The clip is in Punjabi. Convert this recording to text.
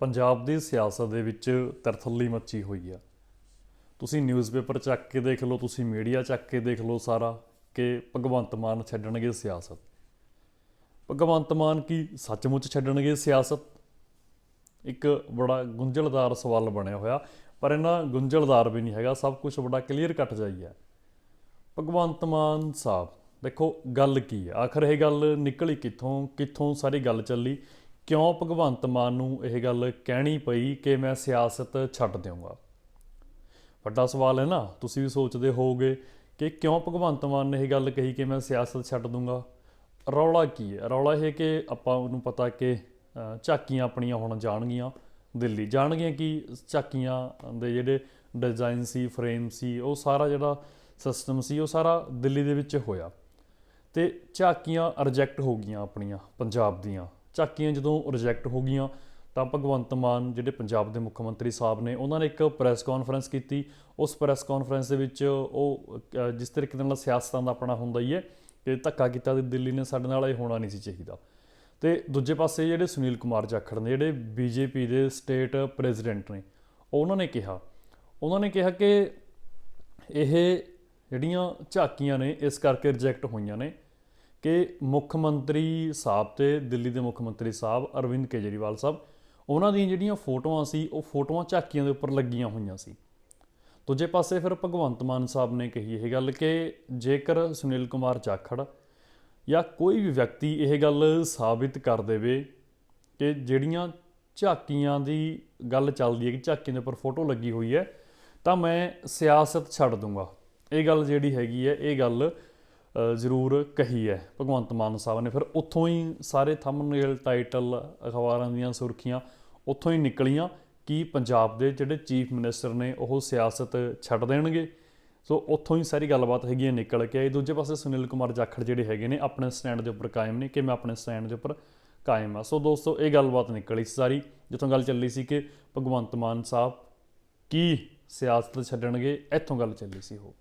ਪੰਜਾਬ ਦੀ ਸਿਆਸਤ ਦੇ ਵਿੱਚ ਤਰਥੱਲੀ ਮੱਚੀ ਹੋਈ ਆ। ਤੁਸੀਂ ਨਿਊਜ਼ਪੇਪਰ ਚੱਕ ਕੇ ਦੇਖ ਲਓ, ਤੁਸੀਂ ਮੀਡੀਆ ਚੱਕ ਕੇ ਦੇਖ ਲਓ ਸਾਰਾ ਕਿ ਭਗਵੰਤ ਮਾਨ ਛੱਡਣਗੇ ਸਿਆਸਤ। ਭਗਵੰਤ ਮਾਨ ਕੀ ਸੱਚਮੁੱਚ ਛੱਡਣਗੇ ਸਿਆਸਤ? ਇੱਕ ਬੜਾ ਗੁੰਝਲਦਾਰ ਸਵਾਲ ਬਣਿਆ ਹੋਇਆ, ਪਰ ਇਹਨਾਂ ਗੁੰਝਲਦਾਰ ਵੀ ਨਹੀਂ ਹੈਗਾ, ਸਭ ਕੁਝ ਬੜਾ ਕਲੀਅਰ ਕੱਟ ਜਾਈ ਹੈ ਭਗਵੰਤ ਮਾਨ ਸਾਹਿਬ, ਦੇਖੋ ਗੱਲ ਕੀ ਹੈ ਆਖਰ ਇਹ ਗੱਲ ਨਿਕਲੀ ਕਿੱਥੋਂ? ਕਿੱਥੋਂ ਸਾਰੀ ਗੱਲ ਚੱਲੀ? ਕਿਉਂ ਭਗਵੰਤ ਮਾਨ ਨੂੰ ਇਹ ਗੱਲ ਕਹਿਣੀ ਪਈ ਕਿ ਮੈਂ ਸਿਆਸਤ ਛੱਡ ਦਿਆਂਗਾ ਵੱਡਾ ਸਵਾਲ ਹੈ ਨਾ। ਤੁਸੀਂ ਵੀ ਸੋਚਦੇ ਹੋਵੋਗੇ ਕਿ ਕਿਉਂ ਭਗਵੰਤ ਮਾਨ ਨੇ ਇਹ ਗੱਲ ਕਹੀ ਕਿ ਮੈਂ ਸਿਆਸਤ ਛੱਡ ਦੂੰਗਾ? ਰੌਲਾ ਕੀ ਹੈ? ਰੌਲਾ ਇਹ ਕਿ ਆਪਾਂ ਨੂੰ ਪਤਾ ਕਿ ਝਾਕੀਆਂ ਆਪਣੀਆਂ ਹੁਣ ਜਾਣਗੀਆਂ। ਦਿੱਲੀ ਜਾਣਗੀਆਂ ਕਿ ਝਾਕੀਆਂ ਦੇ ਜਿਹੜੇ ਡਿਜ਼ਾਈਨ ਸੀ ਫਰੇਮ ਸੀ, ਉਹ ਸਾਰਾ ਜਿਹੜਾ ਸਿਸਟਮ ਸੀ, ਉਹ ਸਾਰਾ ਦਿੱਲੀ ਦੇ ਵਿੱਚ ਹੋਇਆ। ਤੇ ਝਾਕੀਆਂ ਰਿਜੈਕਟ ਹੋ ਗਈਆਂ ਆਪਣੀਆਂ, ਪੰਜਾਬ ਦੀਆਂ। ਝਾਕੀਆਂ ਜਦੋਂ ਰਿਜੈਕਟ ਹੋ ਗਈਆਂ, ਤਾਂ ਭਗਵੰਤ ਮਾਨ ਜਿਹੜੇ ਪੰਜਾਬ ਦੇ ਮੁੱਖ ਮੰਤਰੀ ਸਾਹਿਬ ਨੇ, ਉਹਨਾਂ ਨੇ ਇੱਕ ਪ੍ਰੈਸ ਕਾਨਫਰੰਸ ਕੀਤੀ। ਉਸ ਪ੍ਰੈਸ ਕਾਨਫਰੰਸ ਦੇ ਵਿੱਚ ਉਹ ਜਿਸ ਤਰੀਕੇ ਦੇ ਨਾਲ ਸਿਆਸਤਾਂ ਦਾ ਆਪਣਾ ਹੁੰਦਾ ਹੀ ਹੈ ਕਿ ਧੱਕਾ ਕੀਤਾ ਤੇ ਦਿੱਲੀ ਨੇ ਸਾਡੇ ਨਾਲ ਇਹ ਹੋਣਾ ਨਹੀਂ ਸੀ ਚਾਹੀਦਾ। ਤੇ ਦੂਜੇ ਪਾਸੇ ਜਿਹੜੇ ਸੁਨੀਲ ਕੁਮਾਰ ਜਾਖੜ ਨੇ, ਜਿਹੜੇ ਬੀਜੇਪੀ ਦੇ ਸਟੇਟ ਪ੍ਰੈਜ਼ੀਡੈਂਟ ਨੇ, ਉਹਨਾਂ ਨੇ ਕਿਹਾ, ਉਹਨਾਂ ਨੇ ਕਿਹਾ ਕਿ ਇਹ ਜਿਹੜੀਆਂ ਝਾਕੀਆਂ ਨੇ, ਇਸ ਕਰਕੇ ਰਿਜੈਕਟ ਹੋਈਆਂ ਨੇ ਕਿ ਮੁੱਖ ਮੰਤਰੀ ਸਾਹਿਬ ਤੇ ਦਿੱਲੀ ਦੇ ਮੁੱਖ ਮੰਤਰੀ ਸਾਹਿਬ ਅਰਵਿੰਦ ਕੇਜਰੀਵਾਲ ਸਾਹਿਬ, ਉਹਨਾਂ ਦੀਆਂ ਜਿਹੜੀਆਂ ਫੋਟੋਆਂ ਸੀ, ਉਹ ਫੋਟੋਆਂ ਝਾਕੀਆਂ ਦੇ ਉੱਪਰ ਲੱਗੀਆਂ ਹੋਈਆਂ ਸੀ। ਦੂਜੇ ਪਾਸੇ ਫਿਰ ਭਗਵੰਤ ਮਾਨ ਸਾਹਿਬ ਨੇ ਕਹੀ ਇਹ ਗੱਲ ਕਿ ਜੇਕਰ ਸੁਨੀਲ ਕੁਮਾਰ ਜਾਖੜ ਜਾਂ ਕੋਈ ਵੀ ਵਿਅਕਤੀ ਇਹ ਗੱਲ ਸਾਬਿਤ ਕਰ ਦੇਵੇ ਕਿ ਜਿਹੜੀਆਂ ਝਾਕੀਆਂ ਦੀ ਗੱਲ ਚੱਲਦੀ ਹੈ ਕਿ ਝਾਕੀਆਂ ਦੇ ਉੱਪਰ ਫੋਟੋ ਲੱਗੀ ਹੋਈ ਹੈ, ਤਾਂ ਮੈਂ ਸਿਆਸਤ ਛੱਡ ਦੂੰਗਾ। ਇਹ ਗੱਲ ਜਿਹੜੀ ਹੈਗੀ ਹੈ, ਇਹ ਗੱਲ ਜ਼ਰੂਰ ਕਹੀ ਹੈ ਭਗਵੰਤ ਮਾਨ ਸਾਹਿਬ ਨੇ। ਫਿਰ ਉੱਥੋਂ ਹੀ ਸਾਰੇ ਥੰਬਨੇਲ ਟਾਈਟਲ ਅਖਬਾਰਾਂ ਦੀਆਂ ਸੁਰਖੀਆਂ ਉੱਥੋਂ ਹੀ ਨਿਕਲੀਆਂ ਕਿ ਪੰਜਾਬ ਦੇ ਜਿਹੜੇ ਚੀਫ ਮਿਨਿਸਟਰ ਨੇ ਉਹ ਸਿਆਸਤ ਛੱਡ ਦੇਣਗੇ। ਸੋ ਉੱਥੋਂ ਹੀ ਸਾਰੀ ਗੱਲਬਾਤ ਹੈਗੀ ਹੈ ਨਿਕਲ ਕੇ ਆਈ। ਦੂਜੇ ਪਾਸੇ ਸੁਨੀਲ ਕੁਮਾਰ ਜਾਖੜ ਜਿਹੜੇ ਹੈਗੇ ਨੇ ਆਪਣੇ ਸਟੈਂਡ ਦੇ ਉੱਪਰ ਕਾਇਮ ਨੇ ਕਿ ਮੈਂ ਆਪਣੇ ਸਟੈਂਡ ਦੇ ਉੱਪਰ ਕਾਇਮ ਆ ਸੋ ਦੋਸਤੋ, ਇਹ ਗੱਲਬਾਤ ਨਿਕਲੀ ਸਾਰੀ, ਜਿੱਥੋਂ ਗੱਲ ਚੱਲੀ ਸੀ ਕਿ ਭਗਵੰਤ ਮਾਨ ਸਾਹਿਬ ਕੀ ਸਿਆਸਤ ਛੱਡਣਗੇ, ਇੱਥੋਂ ਗੱਲ ਚੱਲੀ ਸੀ ਉਹ।